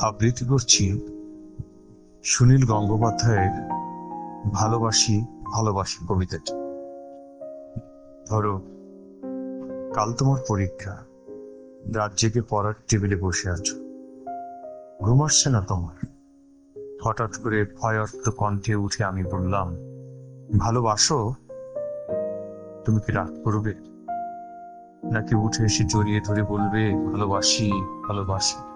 আবৃত্তি করছি সুনীল গঙ্গোপাধ্যায়ের ভালোবাসি ভালোবাসি কবিতাটি। ধরো, কাল তোমার পরীক্ষা, রাত জেগে পড়ার টেবিলে বসে আছো। ঘুম আসছে না তোমার? হঠাৎ করে ভয়ার্থ কণ্ঠে উঠে আমি বললাম, ভালোবাসো? তুমি কি রাগ করবে? নাকি উঠে এসে জড়িয়ে ধরে বলবে, ভালোবাসি ভালোবাসি।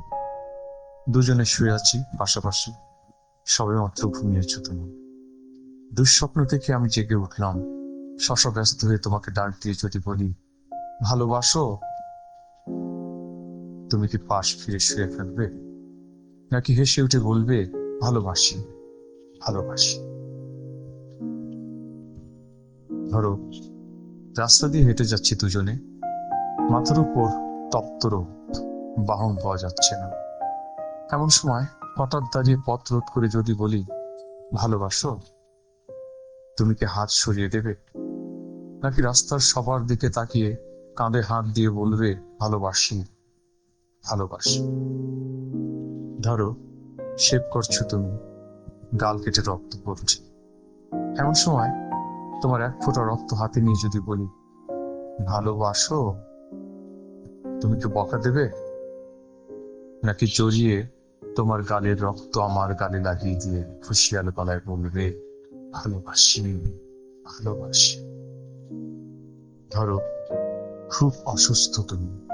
দুজনে শুয়ে আছি, পাশাপাশি সবে মাত্র ঘুমিয়েছ তুমি। দুঃস্বপ্ন থেকে আমি জেগে উঠলাম। শশ ব্যস্ত হয়ে তোমাকে ডাক দিয়ে যদি বলি, ভালোবাসো? তুমি কি পাশ ফিরে শুয়ে ফেলবে নাকি হেসে উঠে বলবে, ভালোবাসি ভালোবাসি? ধরো, রাস্তা দিয়ে হেঁটে যাচ্ছি দুজনে। মাথার উপর তপ্ত রোদ, বাহন পাওয়া যাচ্ছে না। এমন সময় হঠাৎ দাঁড়িয়ে পথ রোধ করে যদি বলি, ভালোবাসো? তুমি কি হাত সরিয়ে দেবে? নাকি রাস্তার সবার দিকে তাকিয়ে কাঁধে হাত দিয়ে বলবে, ভালোবাসি ভালোবাসি। ধরো শেভ করছ তুমি, গাল কেটে রক্ত পড়ছে। এমন সময় তোমার এক ফোঁটা রক্ত হাতে নিয়ে যদি বলি, ভালোবাসো? তুমি কি বকা দেবে? নাকি জড়িয়ে তোমার গালের রক্ত আমার গালে লাগিয়ে দিয়ে খুশিয়াল গলায় বলবে, ভালোবাসি ভালোবাসি। ধরো, খুব অসুস্থ তুমি,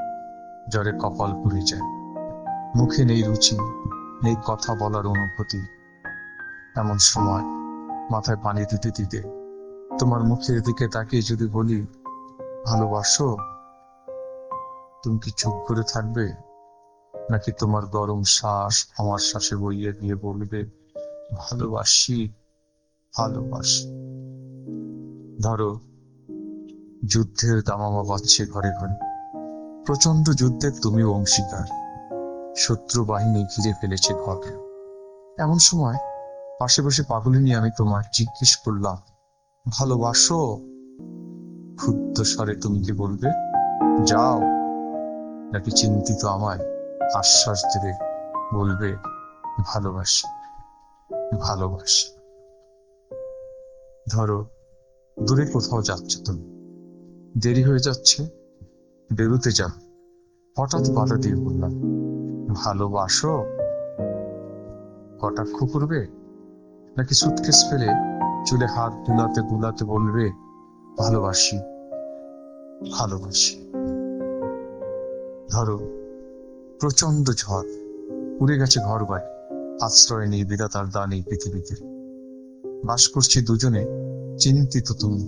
জ্বরে কপাল পুড়ে যায়। মুখে নেই রুচি, নেই কথা বলার অনুভূতি। এমন সময় মাথায় পানি দিতে দিতে তোমার মুখের দিকে তাকিয়ে যদি বলি, ভালোবাসো? তুমি কি চুপ করে থাকবে? নাকি তোমার গরম শ্বাস আমার শ্বাসে বইয়ে দিয়ে বলবে, ভালোবাসি ভালোবাসি। ধরো, যুদ্ধের দামামা বাজছে ঘরে ঘরে। প্রচণ্ড যুদ্ধের তুমি অংশীদার। শত্রু বাহিনী ঘিরে ফেলেছে ঘর। এমন সময় পাশে বসে পাগলি নিয়ে আমি তোমার জিজ্ঞেস করলাম, ভালোবাসো? ক্ষুদ্র স্বরে তুমি কি বলবে, যাও। নাকি চিন্তিত আমায় আশ্বাস দেবে, বলবে, ভালোবাসি ভালোবাসি। ধরো, দূরে কোথাও যাচ্ছে তুমি। দেরি হয়ে যাচ্ছে, বেরোতে যাও। হঠাৎ বাধা দিয়ে বললাম, ভালোবাসো? কটাক্ষ করবে? নাকি সুটকেস ফেলে চুলে হাত বুলাতে দুলাতে বলবে, ভালোবাসি ভালোবাসি? ধরো প্রচণ্ড ঝড়। উড়ে গেছে ঘর বাড়ি আশ্রয় নেই বিধাতার দান এই পৃথিবীতে। বাস করছি দুজনে, চিন্তিত তুমি।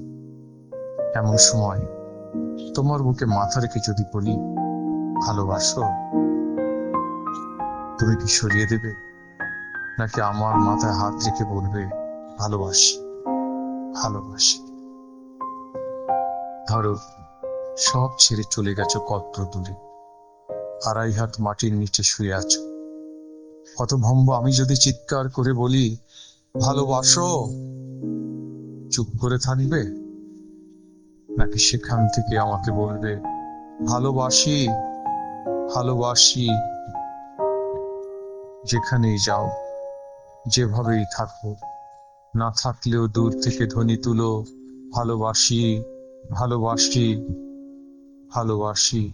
এমন সময়, তোমার বুকে মাথা রেখে যদি বলি, ভালোবাসো? তুমি কি সরিয়ে দেবে? নাকি আমার মাথায় হাত রেখে বলবে, ভালোবাসি ভালোবাসি? ধরো, সব ছেড়ে চলে গেছো কত দূরে। আড়াই হাত মাটির নিচে শুয়ে আছো। কত ভম্ব আমি যদি চিৎকার করে বলি, ভালোবাসো? চুপ করে থাকবে? নাকি সেখান থেকে আমাকে বলবে, ভালোবাসি ভালোবাসি। যেখানেই যাও, যেভাবেই থাকো, না থাকলেও দূর থেকে ধ্বনি তুলো, ভালোবাসি ভালোবাসি ভালোবাসি।